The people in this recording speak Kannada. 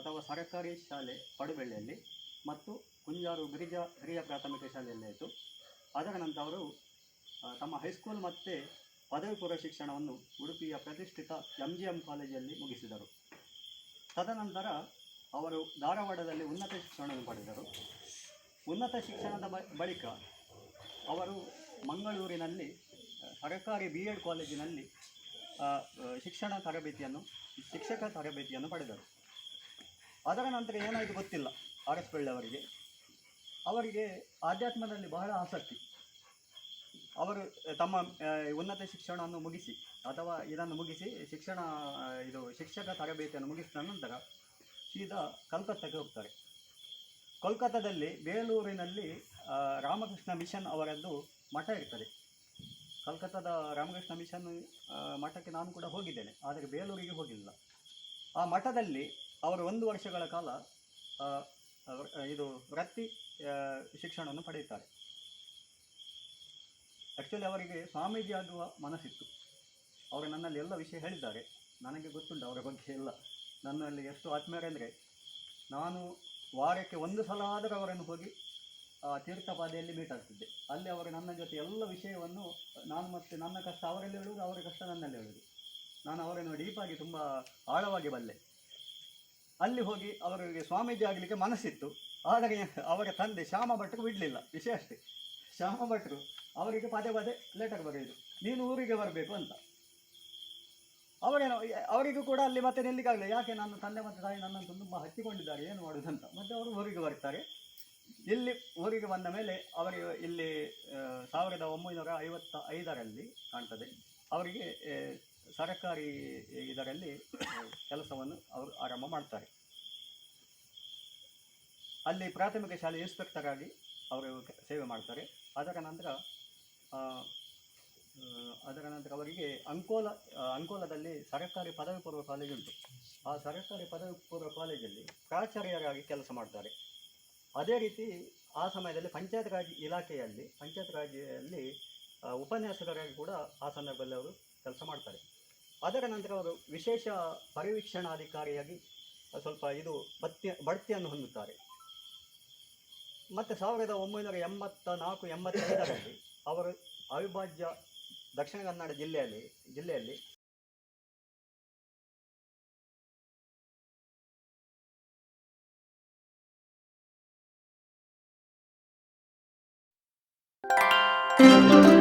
ಅಥವಾ ಸರ್ಕಾರಿ ಶಾಲೆ ಪಡುಬೆಳ್ಳಿಯಲ್ಲಿ ಮತ್ತು ಕುಂಜಾರು ಗಿರಿಜ, ಹಿರಿಯ ಪ್ರಾಥಮಿಕ ಶಾಲೆಯಲ್ಲಿ ಆಯಿತು. ಅದರ ನಂತರ ಅವರು ತಮ್ಮ ಹೈಸ್ಕೂಲ್ ಮತ್ತು ಪದವಿ ಪೂರ್ವ ಶಿಕ್ಷಣವನ್ನು ಉಡುಪಿಯ ಪ್ರತಿಷ್ಠಿತ ಎಂ ಜಿ ಎಂ ಕಾಲೇಜಲ್ಲಿ ಮುಗಿಸಿದರು. ತದನಂತರ ಅವರು ಧಾರವಾಡದಲ್ಲಿ ಉನ್ನತ ಶಿಕ್ಷಣವನ್ನು ಪಡೆದರು. ಉನ್ನತ ಶಿಕ್ಷಣದ ಬಳಿಕ ಅವರು ಮಂಗಳೂರಿನಲ್ಲಿ ಸರಕಾರಿ ಬಿ ಎಡ್ ಕಾಲೇಜಿನಲ್ಲಿ ಶಿಕ್ಷಣ ತರಬೇತಿಯನ್ನು, ಶಿಕ್ಷಕ ತರಬೇತಿಯನ್ನು ಪಡೆದರು. ಅದರ ನಂತರ ಏನಾಯಿತು ಗೊತ್ತಿಲ್ಲ. ಆರ್ ಎಸ್ ಅವರಿಗೆ. ಅವರಿಗೆ ಆಧ್ಯಾತ್ಮದಲ್ಲಿ ಬಹಳ ಆಸಕ್ತಿ. ಅವರು ತಮ್ಮ ಉನ್ನತ ಶಿಕ್ಷಣವನ್ನು ಮುಗಿಸಿ, ಅಥವಾ ಇದನ್ನು ಮುಗಿಸಿ ಶಿಕ್ಷಣ ಇದು ಶಿಕ್ಷಕ ತರಬೇತಿಯನ್ನು ಮುಗಿಸಿದ ನಂತರ ಸೀದಾ ಕಲ್ಕತ್ತಾಗೆ ಹೋಗ್ತಾರೆ. ಕೋಲ್ಕತ್ತಾದಲ್ಲಿ ಬೇಲೂರಿನಲ್ಲಿ ರಾಮಕೃಷ್ಣ ಮಿಷನ್ ಅವರದ್ದು ಮಠ ಇರ್ತದೆ. ಕಲ್ಕತ್ತಾದ ರಾಮಕೃಷ್ಣ ಮಿಷನ್ ಮಠಕ್ಕೆ ನಾನು ಕೂಡ ಹೋಗಿದ್ದೇನೆ, ಆದರೆ ಬೇಲೂರಿಗೆ ಹೋಗಿಲ್ಲ. ಆ ಮಠದಲ್ಲಿ ಅವರು ಒಂದು ವರ್ಷಗಳ ಕಾಲ ಇದು ವೃತ್ತಿ ಶಿಕ್ಷಣವನ್ನು ಪಡೆಯುತ್ತಾರೆ. ಆ್ಯಕ್ಚುಲಿ ಅವರಿಗೆ ಸ್ವಾಮೀಜಿ ಆಗುವ ಮನಸ್ಸಿತ್ತು. ಅವರು ನನ್ನಲ್ಲಿ ಎಲ್ಲ ವಿಷಯ ಹೇಳಿದ್ದಾರೆ. ನನಗೆ ಗೊತ್ತುಂಟು ಅವರ ಬಗ್ಗೆ ಎಲ್ಲ. ನನ್ನಲ್ಲಿ ಎಷ್ಟು ಆತ್ಮೀಯರೆಂದರೆ ನಾನು ವಾರಕ್ಕೆ ಒಂದು ಸಲ ಆದರೂ ಅವರನ್ನು ಹೋಗಿ ತೀರ್ಥಪಾದೆಯಲ್ಲಿ ಮೀಟ್ ಆಗ್ತಿದ್ದೆ. ಅಲ್ಲಿ ಅವರು ನನ್ನ ಜೊತೆ ಎಲ್ಲ ವಿಷಯವನ್ನು, ನಾನು ಮತ್ತು ನನ್ನ ಕಷ್ಟ ಅವರಲ್ಲಿ ಹೇಳುವುದು, ಅವರ ಕಷ್ಟ ನನ್ನಲ್ಲಿ ಹೇಳುವುದು. ನಾನು ಅವರನ್ನು ಡೀಪಾಗಿ ತುಂಬ ಆಳವಾಗಿ ಬಲ್ಲೆ. ಅಲ್ಲಿ ಹೋಗಿ ಅವರಿಗೆ ಸ್ವಾಮೀಜಿ ಆಗಲಿಕ್ಕೆ ಮನಸ್ಸಿತ್ತು. ಆದರೆ ಅವರ ತಂದೆ ಶ್ಯಾಮ ಭಟ್ರು ಬಿಡಲಿಲ್ಲ. ವಿಷಯ ಅಷ್ಟೇ. ಶ್ಯಾಮ ಭಟ್ರು ಅವರಿಗೆ ಪದೇ ಪದೇ ಲೆಟರ್ ಬರೆಯೋದು. ನೀನು ಊರಿಗೆ ಬರಬೇಕು ಅಂತ. ಅವರೇನು, ಅವರಿಗೂ ಕೂಡ ಅಲ್ಲಿ ಮತ್ತೆ ನಿಲ್ಲಿಕ್ಕಾಗಲಿಲ್ಲ. ಯಾಕೆ ನನ್ನ ತಂದೆ ಮತ್ತು ತಾಯಿ ನನ್ನನ್ನು ತುಂಬ ಹಚ್ಚಿಕೊಂಡಿದ್ದಾರೆ ಏನು ಮಾಡುವುದಂತ ಮತ್ತು ಅವರು ಊರಿಗೆ ಬರ್ತಾರೆ. ಇಲ್ಲಿ ಊರಿಗೆ ಬಂದ ಮೇಲೆ ಅವರಿಗೆ ಇಲ್ಲಿ ಸಾವಿರದ ಒಂಬೈನೂರ ಐವತ್ತ ಐದರಲ್ಲಿ ಕಾಣ್ತದೆ. ಅವರಿಗೆ ಸರ್ಕಾರಿ ಇದರಲ್ಲಿ ಕೆಲಸವನ್ನು ಅವರು ಆರಂಭ ಮಾಡ್ತಾರೆ. ಅಲ್ಲಿ ಪ್ರಾಥಮಿಕ ಶಾಲೆ ಇನ್ಸ್ಪೆಕ್ಟರ್ ಆಗಿ ಅವರು ಸೇವೆ ಮಾಡ್ತಾರೆ. ಅದರ ನಂತರ ಅದರ ನಂತರ ಅವರಿಗೆ ಅಂಕೋಲ, ಅಂಕೋಲದಲ್ಲಿ ಸರ್ಕಾರಿ ಪದವಿ ಪೂರ್ವ ಕಾಲೇಜ್ ಉಂಟು. ಆ ಸರ್ಕಾರಿ ಪದವಿ ಪೂರ್ವ ಕಾಲೇಜಲ್ಲಿ ಪ್ರಾಚಾರ್ಯರಾಗಿ ಕೆಲಸ ಮಾಡ್ತಾರೆ. ಅದೇ ರೀತಿ ಆ ಸಮಯದಲ್ಲಿ ಪಂಚಾಯತ್ ರಾಜ್ ಇಲಾಖೆಯಲ್ಲಿ ಪಂಚಾಯತ್ ರಾಜ್ಯಲ್ಲಿ ಉಪನ್ಯಾಸಕರಾಗಿ ಕೂಡ ಆ ಸಂದರ್ಭದಲ್ಲಿ ಅವರು ಕೆಲಸ ಮಾಡ್ತಾರೆ. ಅದರ ನಂತರ ಅವರು ವಿಶೇಷ ಪರಿವೀಕ್ಷಣಾಧಿಕಾರಿಯಾಗಿ ಸ್ವಲ್ಪ ಇದು ಬತ್ತಿ ಬಡ್ತಿಯನ್ನು ಹೊಂದುತ್ತಾರೆ. ಮತ್ತು ಸಾವಿರದ ಒಂಬೈನೂರ ಎಂಬತ್ತ ನಾಲ್ಕು ಎಂಬತ್ತೈದರಲ್ಲಿ ಅವರು ಅವಿಭಾಜ್ಯ ದಕ್ಷಿಣ ಕನ್ನಡ ಜಿಲ್ಲೆಯಲ್ಲಿ ಜಿಲ್ಲೆಯಲ್ಲಿ Thank